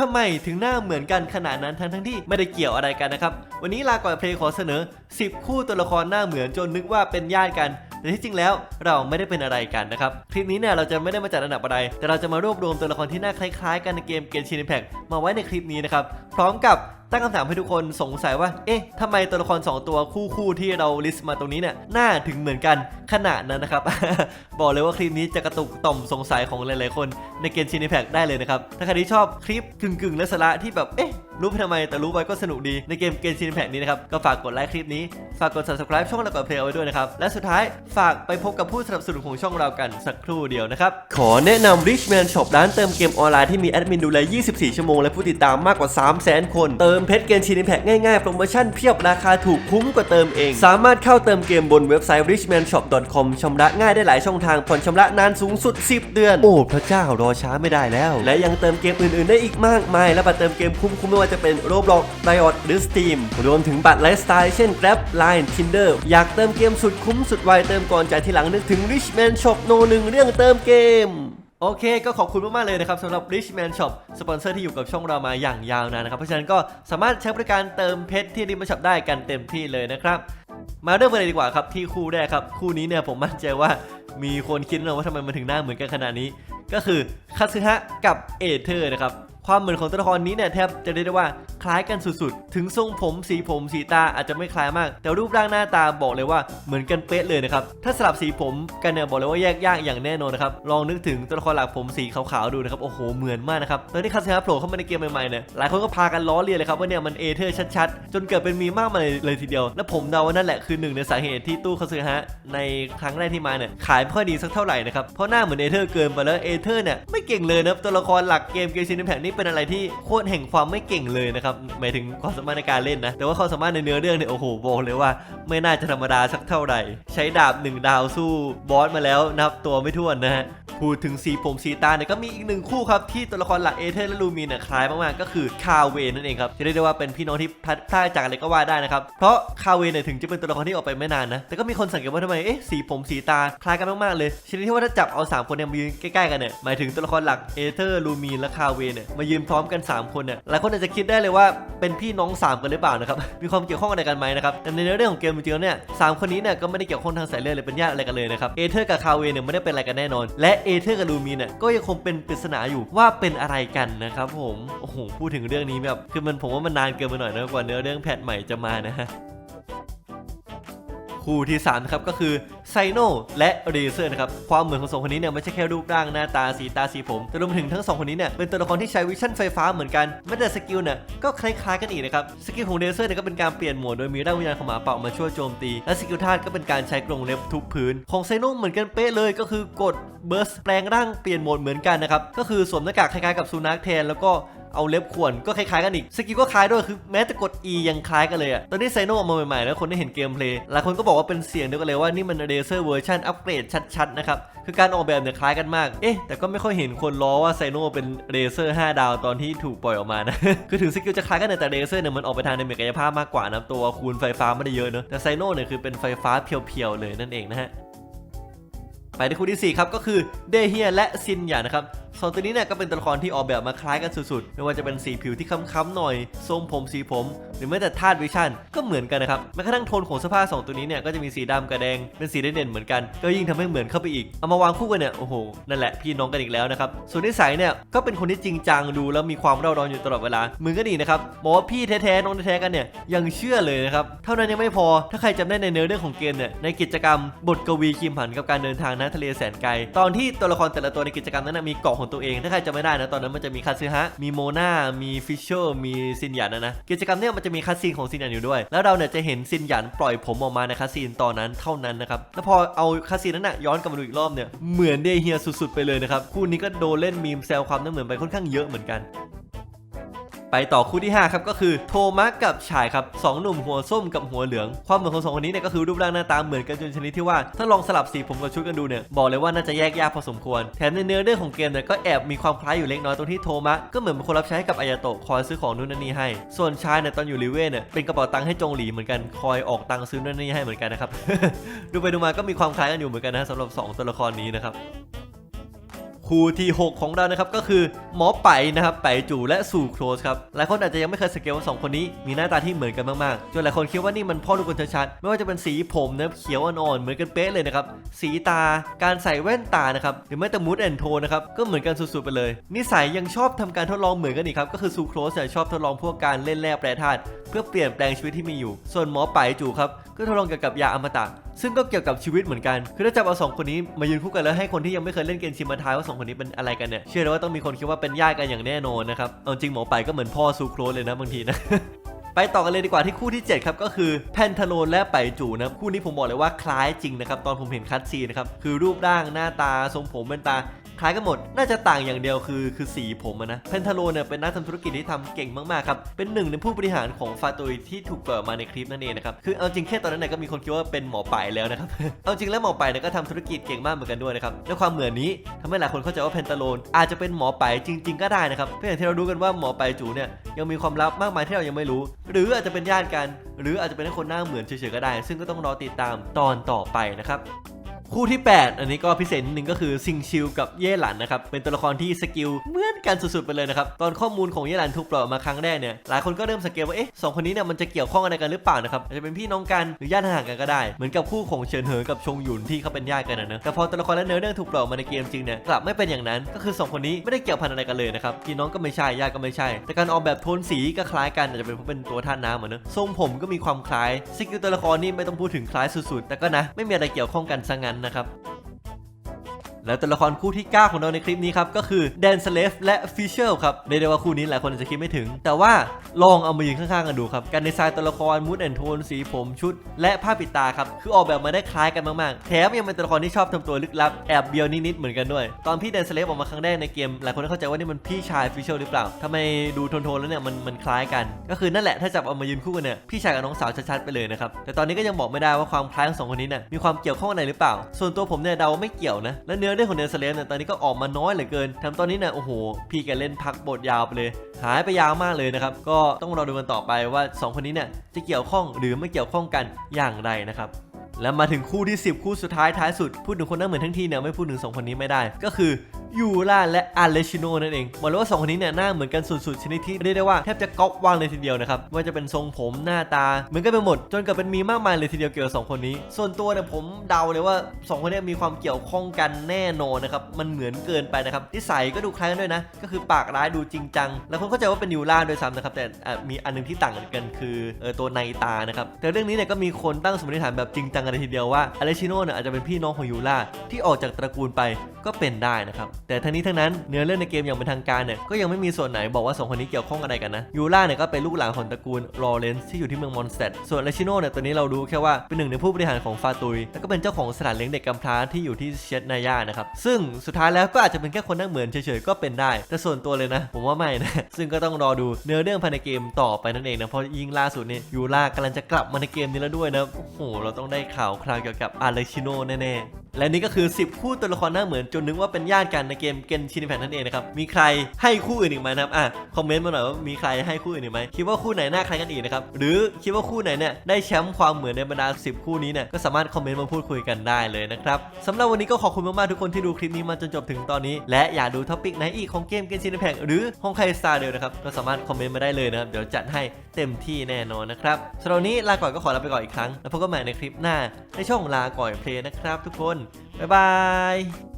ทำไมถึงหน้าเหมือนกันขนาดนั้นทั้งทั้งที่ไม่ได้เกี่ยวอะไรกันนะครับ วันนี้ลาก่อนเพลงขอเสนอ 10 คู่ตัวละครหน้าเหมือนจนนึกว่าเป็นญาติกันแต่ที่จริงแล้วเราไม่ได้เป็นอะไรกันนะครับคลิปนี้เนี่ยเราจะไม่ได้มาจัดอันดับอะไร แต่เราจะมารวบรวมตัวละครที่หน้าคล้ายๆ กันในเกมเกมชินแพกมาไว้ในคลิปนี้นะครับพร้อมกับ ตั้งคำถามให้ทุกคนสงสัยว่า เอ๊ะทำไมตัวละคร 2 ตัวคู่คู่ที่เราลิสต์มาตรงนี้เนี่ย หน้าถึงเหมือนกันขนาดนั้นนะครับ บอกเลยว่าคลิปนี้จะกระตุกต่อมสงสัยของหลายๆคน ในเกมชินิแพกได้เลยนะครับ ถ้าใครที่ชอบคลิปกึ่งๆและสาระที่แบบ เอ๊ะ รู้ไปทำไมแต่รู้ไปก็สนุกดีในเกมเกมชินแพกนี้นะครับ ก็ฝากกดไลค์คลิปนี้ ฝากกด subscribe ช่องเราก่อนเพลย์เอาไว้ด้วยนะครับ และสุดท้ายฝากไปพบกับผู้สนับสนุนของช่องเรากันสักครู่เดียวนะครับ ขอแนะนำ Richman Shop ร้านเติมเกมออนไลน์ที่มีแอดมินดูแล 24 ชั่วโมง และผู้ติดตามมากกว่า 300,000 คน เติมเพชรเกมชินแพกง่ายๆโปรโมชั่นเพียบราคาถูกคุ้มกว่าเติมเอง สามารถเข้าเติมเกมบนเว็บไซต์ richmanshop.com ชำระง่ายได้หลายช่องทางผ่อนชำระนานสูงสุด 10 เดือน โอ้พระเจ้ารอช้าไม่ได้แล้ว และยังเติมเกมอื่นๆได้อีกมากมายและบัตรเติมเกมคุ้มๆไม่ว่าจะเป็น Roblox Riot หรือ Steam รวมถึงบัตรไลฟ์สไตล์เช่น Grab Line Tinder อยากเติมเกมสุดคุ้มสุดไวเติมก่อนจ่ายทีหลังนึกถึง Richman Shop โนหนึ่งเรื่องเติมเกมโอเคก็ขอบคุณมาก ๆ เลยนะครับสำหรับ Richman Shop สปอนเซอร์ที่อยู่กับช่องเรามาอย่างยาวนานนะครับ เพราะฉะนั้นก็สามารถใช้บริการเติมเพชรที่ Richman Shop ได้กันเต็มที่เลยนะครับ มาเริ่มกันเลยดีกว่าครับ ที่คู่แรกครับ คู่นี้เนี่ยผมมั่นใจว่ามีคนคิดนะว่าทำไมมันถึงหน้าเหมือนกันขนาดนี้ ก็คือคาซึฮะกับเอเธอร์นะครับ ความเหมือนของตัวละครนี้เนี่ยแทบจะเรียกได้ว่า คล้ายกันสุดๆ ถึงทรงผมสีผมสีตาอาจจะไม่คล้ายมาก แต่รูปร่างหน้าตาบอกเลยว่าเหมือนกันเป๊ะเลยนะครับ ถ้าสลับสีผมกันเนี่ยบอกเลยว่าแยกยากอย่างแน่นอนนะครับ ลองนึกถึงตัวละครหลักผมสีขาวๆดูนะครับ โอ้โห เหมือนมากนะครับ ตอนที่คาซึฮะโผล่เข้ามาในเกมใหม่ๆเนี่ย หลายคนก็พากันล้อเลียนเลยครับว่าเนี่ยมันเอเธอร์ชัดๆ จนเกิดเป็นมีมากมาเลยทีเดียว และผมเดาว่านั่นแหละคือหนึ่งในสาเหตุที่ตู้คาซึฮะในครั้งแรกที่มาเนี่ยขายไม่ค่อยดีสักเท่าไหร่นะครับ เพราะหน้าเหมือนเอเธอร์เกินไปแล้วเอเธอร์เนี่ยไม่เก่งเลยนะตัวละครหลักเกมเกมซินแพคนี่เป็นอะไรที่โคตรแห่งความไม่เก่งเลยนะครับหมายถึงความสามารถในการเล่นนะ แต่ว่าความสามารถในเนื้อเรื่องเนี่ยโอ้โหบอกเลยว่า ไม่น่าจะธรรมดาสักเท่าไหร่ ใช้ดาบหนึ่งดาวสู้บอสมาแล้วนับตัวไม่ถ้วนนะฮะ พูดถึงสีผมสีตาเนี่ยก็มีอีกหนึ่งคู่ครับที่ตัวละครหลักเอเธอร์และลูมีเนี่ยคล้ายมากๆก็คือคาเวนนั่นเองครับจะเรียกได้ว่าเป็นพี่น้องที่พลัดพรากจากอะไรก็ว่าได้นะครับเพราะคาเวนเนี่ยถึงจะเป็นตัวละครที่ออกไปไม่นานนะแต่ก็มีคนสังเกตว่าทำไมเอ๊ะสีผมสีตาคล้ายกันมากๆเลยชนิดที่ว่าถ้าจับเอาสามคนเนี่ยมายืนใกล้ๆกันเนี่ยหมายถึงตัวละครหลักเอเธอร์ลูมีและคาเวนเนี่ยมายืนพร้อมกันสามคนเนี่ยหลายคนอาจจะคิดได้เลยว่า เป็นพี่น้องสามกันหรือเปล่านะครับ มีความเกี่ยวข้องอะไรกันไหมนะครับ แต่ในเรื่องของเกมจริงๆเนี่ยสามคนนี้เนี่ยก็ไม่ได้เกี่ยวข้องทางสายเลือดเลยเป็นญาติอะไรกันเลยนะครับเอเธอร์กับคาเวนเนี่ยไม่ได้เป็นอะไรกันแน่นอน และเอเธอร์กับลูมีเนี่ยก็ยังคงเป็นปริศนาอยู่ว่าเป็นอะไรกันนะครับผม โอ้โห พูดถึงเรื่องนี้แบบ คือมันผมว่ามันนานเกินไปหน่อยนะกว่าเนื้อเรื่องแพทใหม่จะมานะฮะ คู่ที่3นะครับก็คือไซโนและเรเซอร์นะครับความเหมือนของสองคนนี้เนี่ยไม่ใช่แค่รูปร่างหน้าตาสีตาสีผม แต่รวมถึงทั้งสองคนนี้เนี่ยเป็นตัวละครที่ใช้วิชั่นไฟฟ้าเหมือนกันแม้แต่สกิลเนี่ยก็คล้ายๆกันอีกนะครับสกิลของเรเซอร์เนี่ยก็เป็นการเปลี่ยนหมวดโดยมีร่างวิญญาณของหมาเป่ามาช่วยโจมตี และสกิลธาตุก็เป็นการใช้กรงเล็บทุบพื้น ของไซโนเหมือนกันเป๊ะเลยก็คือกดเบิร์สแปลงร่างเปลี่ยนโหมดเหมือนกันนะครับก็คือสวมหน้ากากคล้ายๆกับสุนัขแทนแล้วก็ เอาเล็บข่วนก็คล้ายๆกันอีกสกิลก็คล้ายด้วยคือแม้แต่กด E ยังคล้ายกันเลยอะตอนนี้ไซโนออกมาใหม่ๆแล้วคนได้เห็นเกมเพลย์หลายคนก็บอกว่าเป็นเสียงเดียวกันเลยว่านี่มันเรเซอร์เวอร์ชันอัปเกรดชัดๆนะครับคือการออกแบบเนี่ยคล้ายกันมากเอ๊ะแต่ก็ไม่ค่อยเห็นคนล้อว่าไซโนเป็นเรเซอร์5ดาวตอนที่ถูกปล่อยออกมานะคือถึงสกิลจะคล้ายกันแต่เรเซอร์เนี่ยมันออกไปทางในเมกายภาพมากกว่านะตัวคูณไฟฟ้าไม่ได้เยอะเนอะแต่ไซโนเนี่ยคือเป็นไฟฟ้าเพียวๆเลยนั่นเองนะฮะไปในคู่ที่ 4 ครับ ก็คือเดเฮียและซินหยานะครับ สองตัวนี้เนี่ยก็เป็นตัวละครที่ออกแบบมาคล้ายกันสุดๆ ไม่ว่าจะเป็นสีผิวที่ค้ำๆหน่อย ทรงผมสีผม หรือแม้แต่ธาตุวิชั่นก็เหมือนกันนะครับ แม้กระทั่งโทนของเสื้อผ้าสองตัวนี้เนี่ยก็จะมีสีดำกับแดง เป็นสีเด่นๆเหมือนกัน ก็ยิ่งทำให้เหมือนเข้าไปอีก เอามาวางคู่กันเนี่ย โอ้โห นั่นแหละพี่น้องกันอีกแล้วนะครับ ส่วนนิสัยเนี่ยก็เป็นคนที่จริงจังดูแล้วมีความเร่าร้อนอยู่ตลอดเวลาเหมือนกันอีนะครับบอกว่าพี่แท้ๆน้องแท้ๆกันเนี่ยยังเชื่อเลยนะครับ เท่านั้นยังไม่พอ ถ้าใครจำได้ในเนื้อเรื่องของเกมเนี่ย ในกิจกรรมบทกวีคิมผันกับการเดินทางณทะเลแสนไกล ตอนที่ตัวละครแต่ละตัวในกิจกรรมนั้นมีเกาะของตัวเอง ถ้าใครจะไม่ได้นะตอนนั้นมันจะมีคาซึฮะ มีโมนามีฟิชเชอร์ มีซินหยันนะนะกิจกรรมเนี้ยมันจะมีคัสซีนของซินหยันอยู่ด้วย แล้วเราเนี่ยจะเห็นซินหยันปล่อยผมออกมาในคัสซีนตอนนั้นเท่านั้นนะครับ แล้วพอเอาคัสซีนนั้นนะย้อนกลับมาดูอีกรอบเนี่ยเหมือนเดเฮียสุดๆไปเลยนะครับคู่นี้ก็โดนเล่นมีมแซวความน่าเหมือนไปค่อนข้างเยอะเหมือนกัน ไปต่อคู่ที่ 5 ครับก็คือโทมัสกับชายครับสองหนุ่มหัวส้มกับหัวเหลือง ความเหมือนของสองคนนี้เนี่ยก็คือรูปร่างหน้าตาเหมือนกันจนชนิดที่ว่าถ้าลองสลับสีผมกับชุดกันดูเนี่ยบอกเลยว่าน่าจะแยกยากพอสมควร แถมในเนื้อเรื่องของเกมเนี่ยก็แอบมีความคล้ายอยู่เล็กน้อยตรงที่โทมัสก็เหมือนเป็นคนรับใช้ให้กับอายาโตะคอยซื้อของนู่นนั่นนี่ให้ ส่วนชายเนี่ยตอนอยู่ริเว่เนี่ยเป็นกระเป๋าตังค์ให้จงหลีเหมือนกันคอยออกตังค์ซื้อนู่นนี่ให้เหมือนกันนะครับดูไปดูมาก็มีความคล้ายกันอยู่เหมือนกันนะสำหรับสองตัวละครนี้นะครับ คู่ที่ 6 ของเรานะครับก็คือหมอไปนะครับไปจู่และสู่โครสครับหลายคนอาจจะยังไม่เคยสังเกตว่าสองคนนี้มีหน้าตาที่เหมือนกันมากๆจนหลายคนคิดว่านี่มันพ่อลูกคนชัดๆไม่ว่าจะเป็นสีผมนะเขียวอ่อนๆเหมือนกันเป๊ะเลยนะครับสีตาการใส่แว่นตานะครับหรือแม้แต่มูดแอนโทนะครับก็เหมือนกันสุดๆไปเลยนิสัยยังชอบทำการทดลองเหมือนกันอีกครับก็คือซูโครสชอบทดลองพวกการเล่นแร่แปรธาตุเพื่อเปลี่ยนแปลงชีวิตที่มีอยู่ ส่วนหมอไปจู่ครับก็ทดลองเกี่ยวกับยาอมตะ ซึ่งก็เกี่ยวกับชีวิตเหมือนกัน คือถ้าจับเอาสองคนนี้มายืนคู่กันแล้วให้คนที่ยังไม่เคยเล่นเกมชิมมาทายว่าสองคนนี้เป็นอะไรกันเนี่ยเชื่อเลยว่าต้องมีคนคิดว่าเป็นญาติกันอย่างแน่นอนนะครับเอาจริงหมอไปก็เหมือนพ่อซูโครสเลยนะบางทีนะ ไปต่อกันเลยดีกว่าที่คู่ที่ 7 ครับ ก็คือแพนทาโลนและไปจูนะครับคู่นี้ผมบอกเลยว่าคล้ายจริงนะครับ ตอนผมเห็นคัตซีนนะครับ คือรูปร่างหน้าตาทรงผมเป็นตาคล้ายกันหมด น่าจะต่างอย่างเดียวคือคือสีผมนะ เพนทาโลเนี่ยเป็นนักทำธุรกิจที่ทำเก่งมากๆครับ เป็นหนึ่งในผู้บริหารของฟาตุยที่ถูกเปิดมาในคลิปนั่นเองนะครับ คือเอาจริงแค่ตอนนั้นเนี่ยก็มีคนคิดว่าเป็นหมอไปแล้วนะครับ เอาจริงแล้วหมอไปเนี่ยก็ทำธุรกิจเก่งมากเหมือนกันด้วยนะครับ และความเหมือนนี้ทำให้หลายคนเข้าใจว่าเพนทาโลนอาจจะเป็นหมอไปจริง ๆ ก็ได้นะครับเพราะอย่างที่เรารู้กันว่าหมอไปจูเนี่ยยังมีความลับมากมายที่เรายังไม่รู้หรืออาจจะเป็นญาติกัน หรืออาจจะเป็นคนหน้าเหมือนเฉยๆก็ได้ ซึ่งก็ต้องรอติดตามตอนต่อไปนะครับ คู่ที่ 8 อันนี้ก็พิเศษนิดนึงก็คือซิงชิลกับเย่หลันนะครับ เป็นตัวละครที่สกิลเหมือนกันสุดๆไปเลยนะครับ ตอนข้อมูลของเย่หลันถูกปล่อยออกมาครั้งแรกเนี่ย หลายคนก็เริ่มสังเกตว่า เอ๊ะสองคนนี้เนี่ยมันจะเกี่ยวข้องอะไรกันหรือเปล่านะครับ อาจจะเป็นพี่น้องกันหรือญาติห่างกันก็ได้ เหมือนกับคู่ของเฉินเหอกับชงหยุนที่เขาเป็นญาติกันนะเนอะแต่พอตัวละครและเนื้อเรื่องถูกปล่อยออกมาในเกมจริงเนี่ยกลับไม่เป็นอย่างนั้น ก็คือสองคนนี้ไม่ได้เกี่ยวพันอะไรกันเลยนะครับพี่น้องก็ไม่ใช่ญาติก็ไม่ใช่ แต่การออกแบบโทนสีก็คล้ายกันอาจจะเป็นเพราะเป็นตัวธาน้ำเหมือนนะทรงผมก็มีความคล้ายสกิลตัวละครนี่ไม่ต้องพูดถึงคล้ายสุดๆ แต่ก็นะไม่มีอะไรเกี่ยวข้องกันซะงั้นนะครับ แล้วตัวละครคู่ที่ 9 ของเราในคลิปนี้ครับ ก็คือแดนสเลฟและฟิชเชอร์ครับเรียกได้ว่าคู่นี้หลายคนอาจจะคิดไม่ถึง แต่ว่าลองเอามายืนข้างๆกันดูครับ การดีไซน์ตัวละครมูดแอนโทนสีผมชุด และผ้าปิดตาครับ คือออกแบบมาได้คล้ายกันมากๆ แถมยังเป็นตัวละครที่ชอบทำตัวลึกลับแอบเบียวนิดๆเหมือนกันด้วย ตอนพี่แดนสเลฟออกมาครั้งแรกในเกมหลายคนเข้าใจว่านี่มันพี่ชายฟิชเชอร์หรือเปล่าทำไมดูโทนๆแล้วเนี่ยมันมันคล้ายกัน ก็คือนั่นแหละถ้าจับเอามายืนคู่กันเนี่ยพี่ชายกับน้องสาวชัดๆไปเลยนะครับแต่ตอนนี้ก็ยังบอกไม่ได้ว่าความคล้ายของสองคนนี้เนี่ยมีความเกี่ยวข้องอะไรหรือเปล่า ส่วนตัวผมเนี่ยเดาว่าไม่เกี่ยวนะและเนื้อเรื่องของเดนสเลนเนี่ยตอนนี้ก็ออกมาน้อยเหลือเกินทำตอนนี้เนี่ยโอ้โห พี่แกเล่นพักบทยาวไปเลย หายไปยาวมากเลยนะครับ ก็ต้องรอดูกันต่อไปว่า 2 คนนี้เนี่ยจะเกี่ยวข้องหรือไม่เกี่ยวข้องกันอย่างไรนะครับแล้วมาถึงคู่ที่ 10 คู่สุดท้ายท้ายสุด พูดถึงคนหน้าเหมือนทั้งทีเนี่ยไม่พูดถึง 2 คนนี้ไม่ได้ ก็คือ ยูราและอาเลชิโนนั่นเองบอกเลยว่า2คนนี้เนี่ยหน้าเหมือนกันสุดๆชนิดที่เรียกได้ว่าแทบจะก๊อปวางเลยทีเดียวนะครับว่าจะเป็นทรงผมหน้าตาเหมือนกันไปหมด จนเกิดเป็นมีมากมายเลยทีเดียวเกี่ยวกับสองคนนี้ ส่วนตัวเนี่ยผมเดาเลยว่า 2 คนนี้มีความเกี่ยวข้องกันแน่นอนนะครับมันเหมือนเกินไปนะครับนิสัยก็ดูคล้ายกันด้วยนะ ก็คือปากร้ายดูจริงจังแล้วคนเข้าใจว่าเป็นยูราด้วยซ้ำนะครับแต่มีอันหนึงที่ต่างกันคือเออตัวในตานะครับแต่เรื่องนี้เนี่ยก็มีคนตั้งสมมติฐานแบบจริงจังกันเลยทีเดียวว่าอเลชิโนเนี่ยอาจจะเป็นพี่น้องของยูราที่ออกจากตระกูลไปก็เป็นได้นะครับ แต่ทั้งนี้ทั้งนั้นเนื้อเรื่องในเกมอย่างเป็นทางการเนี่ยก็ยังไม่มีส่วนไหนบอกว่าสองคนนี้เกี่ยวข้องอะไรกันนะยูราเนี่ยก็เป็นลูกหลานของตระกูลลอเรนซ์ที่อยู่ที่เมืองมอนสเตดส่วนเลชิโนเนี่ยตัวนี้เรารู้แค่ว่าเป็นหนึ่งในผู้บริหารของฟาตุยแล้วก็เป็นเจ้าของสถานเลี้ยงเด็กกำพร้าที่อยู่ที่เชดนายานะครับซึ่งสุดท้ายแล้วก็อาจจะเป็นแค่คนนั่งเหมือนเฉยๆก็เป็นได้ แต่ส่วนตัวเลยนะ ผมว่าไม่นะซึ่งก็ต้องรอดูเนื้อเรื่องภายในเกมต่อไปนั่นเองนะเพราะยิ่งล่าสุดเนี่ยยูรากำลังจะกลับมาในเกมนี้แล้วด้วยนะโอ้โหเราต้องได้ข่าวคราวเกี่ยวกับอาเลชิโนแน่ๆและนี่ก็คือ 10 คู่ตัวละครหน้าเหมือนจนนึกว่าเป็นญาติกันในเกมเกนชินแพนนั่นเองนะครับ มีใครให้คู่อื่นอีกไหมนะครับ อะ คอมเมนต์มาหน่อยว่ามีใครให้คู่อื่นอีกไหม คิดว่าคู่ไหนหน้าใคล้ายกันอีกนะครับ หรือคิดว่าคู่ไหนเนี่ยได้แชมป์ความเหมือนในบรรดา 10 คู่นี้เนี่ย ก็สามารถคอมเมนต์มาพูดคุยกันได้เลยนะครับสำหรับวันนี้ก็ขอบคุณมากๆทุกคนที่ดูคลิปนี้มาจนจบถึงตอนนี้ และอยากดูท็อปิกไหนอีกของเกมเกนชินแพนหรือของใครสตาร์เดียวนะครับ ก็สามารถคอมเมนต์มาได้เลยนะครับ เดี๋ยวจัดให้เต็มที่แน่นอนนะครับสำหรับวันนี้ลาก่อนก็ขอลาไปก่อนอีกครั้งแล้วพบกันใหม่ในคลิปหน้าในช่องลาก่อยเพลย์นะครับ ทุกคนบ๊ายบาย